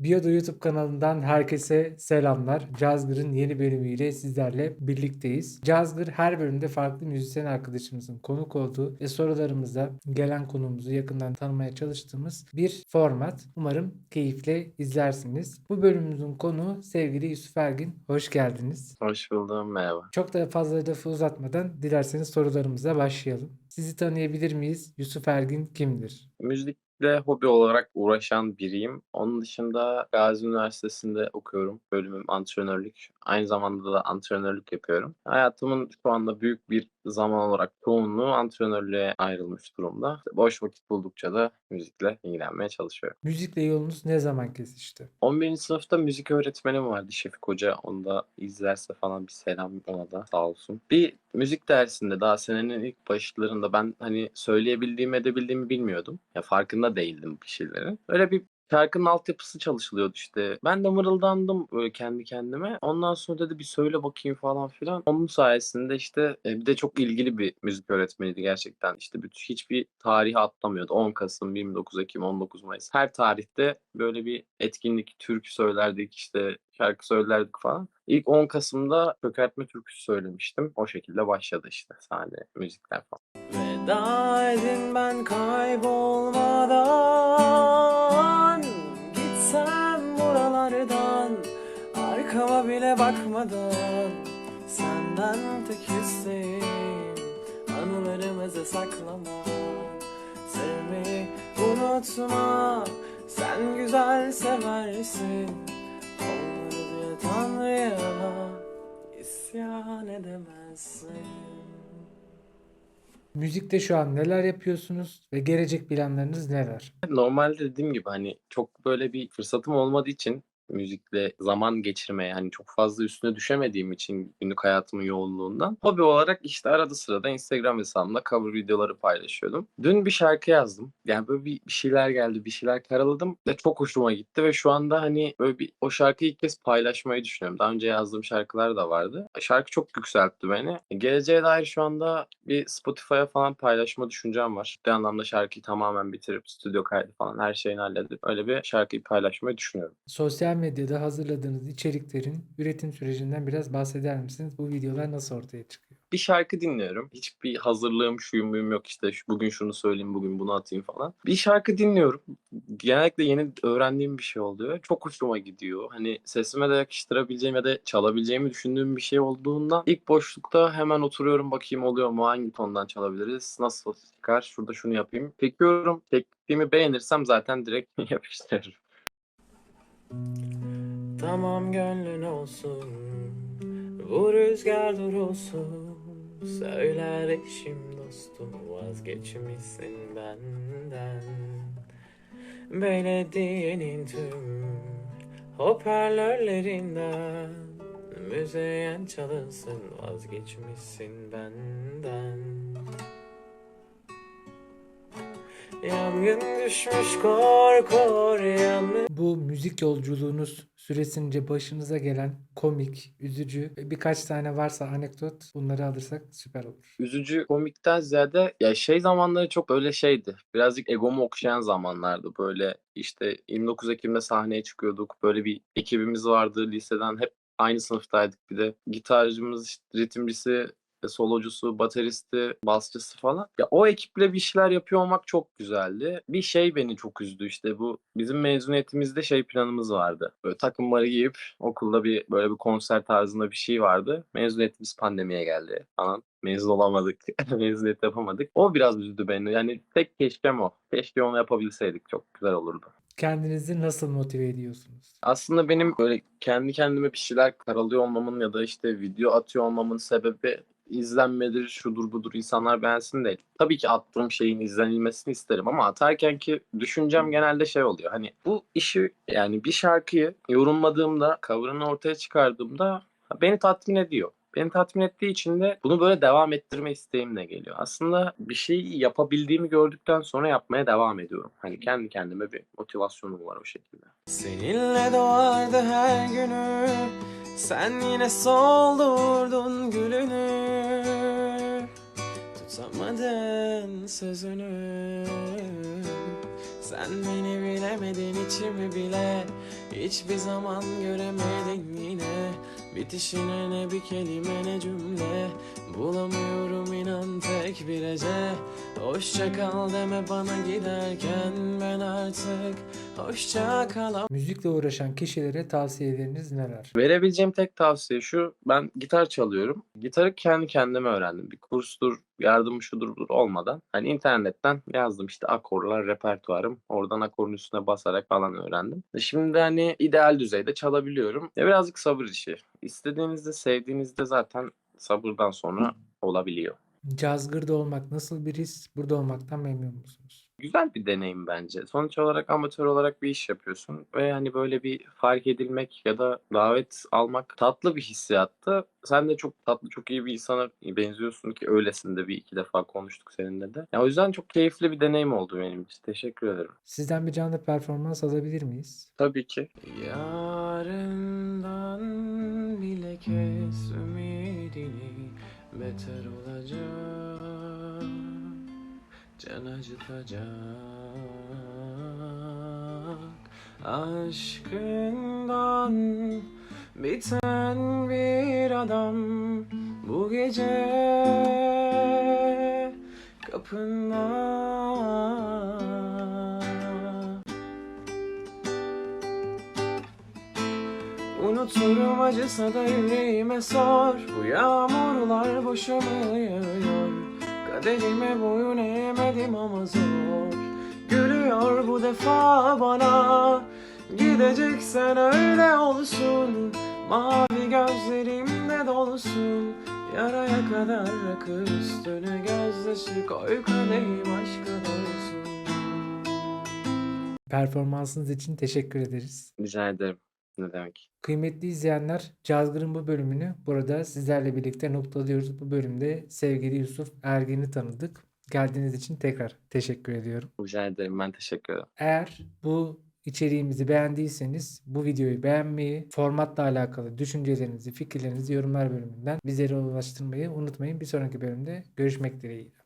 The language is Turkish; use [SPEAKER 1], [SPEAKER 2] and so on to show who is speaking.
[SPEAKER 1] Biyodo YouTube kanalından herkese selamlar. Cazgır'ın yeni bölümüyle sizlerle birlikteyiz. Cazgır her bölümde farklı müzisyen arkadaşımızın konuk olduğu ve sorularımıza gelen konumuzu yakından tanımaya çalıştığımız bir format. Umarım keyifle izlersiniz. Bu bölümümüzün konuğu sevgili Yusuf Ergin. Hoş geldiniz.
[SPEAKER 2] Hoş buldum, merhaba.
[SPEAKER 1] Çok da fazla lafı uzatmadan dilerseniz sorularımıza başlayalım. Sizi tanıyabilir miyiz? Yusuf Ergin kimdir?
[SPEAKER 2] Müzikle hobi olarak uğraşan biriyim. Onun dışında Gazi Üniversitesi'nde okuyorum. Bölümüm antrenörlük. Aynı zamanda da antrenörlük yapıyorum. Hayatımın şu anda büyük bir zaman olarak çoğunluğu antrenörlüğe ayrılmış durumda. İşte boş vakit buldukça da müzikle ilgilenmeye çalışıyorum.
[SPEAKER 1] Müzikle yolunuz ne zaman kesişti?
[SPEAKER 2] 11. sınıfta müzik öğretmenim vardı Şefik Hoca. Onu da izlerse falan bir selam ona da sağ olsun. Bir müzik dersinde daha senenin ilk başlarında ben hani söyleyebildiğimi edebildiğimi bilmiyordum. Ya farkında değildim bir şeylerin. Öyle bir şarkının altyapısı çalışılıyordu işte. Ben de mırıldandım böyle kendi kendime. Ondan sonra dedi bir söyle bakayım falan filan. Onun sayesinde işte e, bir de çok ilgili bir müzik öğretmeniydi gerçekten. İşte bütün hiçbir tarihi atlamıyordu. 10 Kasım, 29 Ekim, 19 Mayıs. Her tarihte böyle bir etkinlik, türkü söylerdik işte şarkı söylerdik falan. İlk 10 Kasım'da çökertme türküsü söylemiştim. O şekilde başladı işte sahne müzikler falan.
[SPEAKER 3] Veda edin ben kaybolmadan Bile bakmadan Senden tek isteğim Anılarımızı saklama Sevmeyi unutma Sen güzel seversin Olmadı diye Tanrı'ya isyan edemezsin
[SPEAKER 1] Müzikte şu an neler yapıyorsunuz ve gelecek planlarınız neler?
[SPEAKER 2] Normalde dediğim gibi hani çok böyle bir fırsatım olmadığı için müzikle zaman geçirmeye hani çok fazla üstüne düşemediğim için günlük hayatımın yoğunluğundan hobi olarak işte arada sırada Instagram hesabımda cover videoları paylaşıyordum. Dün bir şarkı yazdım. Yani böyle bir, bir şeyler geldi, bir şeyler karaladım ve çok hoşuma gitti ve şu anda hani böyle bir o şarkıyı ilk kez paylaşmayı düşünüyorum. Daha önce yazdığım şarkılar da vardı. Şarkı çok yükseltti beni. Geleceğe dair şu anda bir Spotify'a falan paylaşma düşüncem var. Bir anlamda şarkıyı tamamen bitirip stüdyo kaydı falan her şeyini halledip öyle bir şarkıyı paylaşmayı düşünüyorum.
[SPEAKER 1] Sosyal medyada hazırladığınız içeriklerin üretim sürecinden biraz bahseder misiniz? Bu videolar nasıl ortaya çıkıyor?
[SPEAKER 2] bir şarkı dinliyorum. Hiçbir hazırlığım, şuyum buyum yok işte bugün şunu söyleyeyim, bugün bunu atayım falan. Bir şarkı dinliyorum. Genellikle yeni öğrendiğim bir şey oluyor. Çok hoşuma gidiyor. Hani sesime de yakıştırabileceğim ya da çalabileceğimi düşündüğüm bir şey olduğundan ilk boşlukta hemen oturuyorum bakayım oluyor mu? Hangi tondan çalabiliriz? Nasıl çıkar? Şurada şunu yapayım. Çekiyorum. Çektiğimi beğenirsem zaten direkt yapıştırırım.
[SPEAKER 3] Tamam gönlün olsun Bu rüzgar durulsun Söyler eşim dostum Vazgeçmişsin benden. Belediyenin tüm Hoparlörlerinden. Müzeyyen çalınsın Vazgeçmişsin benden Yangın düşmüş kor kor yangın
[SPEAKER 1] Bu müzik yolculuğunuz süresince başınıza gelen komik, üzücü birkaç tane varsa anekdot bunları alırsak süper olur.
[SPEAKER 2] üzücü komikten ziyade ya şey zamanları çok böyle şeydi. Birazcık egomu okşayan zamanlardı. Böyle işte 29 Ekim'de sahneye çıkıyorduk. Böyle bir ekibimiz vardı liseden. Hep aynı sınıftaydık. Bir de gitarcımız, ritimcisi, solocusu, bateristi, basçısı falan. Ya o ekiple bir şeyler yapıyor olmak çok güzeldi. Bir şey beni çok üzdü işte bu bizim mezuniyetimizde şey planımız vardı. Böyle takımları giyip okulda bir böyle bir konser tarzında bir şey vardı. Mezuniyetimiz pandemiye geldi falan. Mezun olamadık. Mezuniyet yapamadık. O biraz üzdü beni. Yani tek keşkem o. Keşke onu yapabilseydik. Çok güzel olurdu.
[SPEAKER 1] Kendinizi nasıl motive ediyorsunuz?
[SPEAKER 2] Aslında benim böyle kendi kendime bir şeyler karalıyor olmamın ya da işte video atıyor olmamın sebebi izlenmedir, şudur budur insanlar beğensin değil. Tabii ki attığım şeyin izlenilmesini isterim ama atarken ki düşüncem genelde şey oluyor. Hani bu işi yani bir şarkıyı yorumladığımda, cover'ını ortaya çıkardığımda beni tatmin ediyor. Beni tatmin ettiği için de bunu böyle devam ettirme isteğim de geliyor. Aslında bir şeyi yapabildiğimi gördükten sonra yapmaya devam ediyorum. Hani kendi kendime bir motivasyonum var o şekilde.
[SPEAKER 3] Seninle doğardı her günü Sen yine soldurdun gülünü Tutamadın sözünü. Sen beni bilemedin içimi bile Hiçbir zaman göremedin yine. Bitişine ne bir kelime ne cümle tek bir ece Hoşça kal deme bana giderken Ben artık hoşça kalamam
[SPEAKER 1] Müzikle uğraşan kişilere tavsiyeleriniz neler?
[SPEAKER 2] Verebileceğim tek tavsiye şu. Ben gitar çalıyorum. Gitarı kendi kendime öğrendim. Bir kurstur, yardım şudur budur olmadan. Hani internetten yazdım işte akorlar, repertuarım. Oradan akorun üstüne basarak falan öğrendim. E Şimdi hani ideal düzeyde çalabiliyorum. Ya birazcık sabır işi. İstediğinizde, sevdiğinizde zaten sabırdan sonra olabiliyor.
[SPEAKER 1] Cazgır'da olmak nasıl bir his? Burada olmaktan memnun musunuz?
[SPEAKER 2] Güzel bir deneyim bence. Sonuç olarak amatör olarak bir iş yapıyorsun ve hani böyle bir fark edilmek ya da davet almak tatlı bir hissiyattı. Sen de çok tatlı, çok iyi bir insana benziyorsun ki öylesin de bir iki defa konuştuk seninle de. Ya o yüzden çok keyifli bir deneyim oldu benim için. Teşekkür ederim.
[SPEAKER 1] Sizden bir canlı performans alabilir miyiz?
[SPEAKER 2] Tabii ki.
[SPEAKER 3] Yarından bile kes ümidini Beter olacak Can acıtacak. Aşkından biten bir adam Bu gece kapında Unuturum acısa da yüreğime sor. Bu yağmurlar boşa mı yağıyor. Kaderime boyun eğmedim ama zor. Gülüyor bu defa bana. Gideceksen öyle olsun. Mavi gözlerimde dolsun. Yaraya kadar rakı üstüne gözyaşı Koy kadehim aşkı dolsun
[SPEAKER 1] Performansınız için teşekkür ederiz.
[SPEAKER 2] Rica ederim. Ne demek?
[SPEAKER 1] Kıymetli izleyenler, Cazgır'ın bu bölümünü burada sizlerle birlikte noktalıyoruz. Bu bölümde sevgili Yusuf Ergen'i tanıdık. Geldiğiniz için tekrar teşekkür ediyorum.
[SPEAKER 2] Rica ederim. Ben teşekkür ederim.
[SPEAKER 1] Eğer bu içeriğimizi beğendiyseniz bu videoyu beğenmeyi, formatla alakalı düşüncelerinizi, fikirlerinizi yorumlar bölümünden bizlere ulaştırmayı unutmayın. Bir sonraki bölümde görüşmek dileğiyle.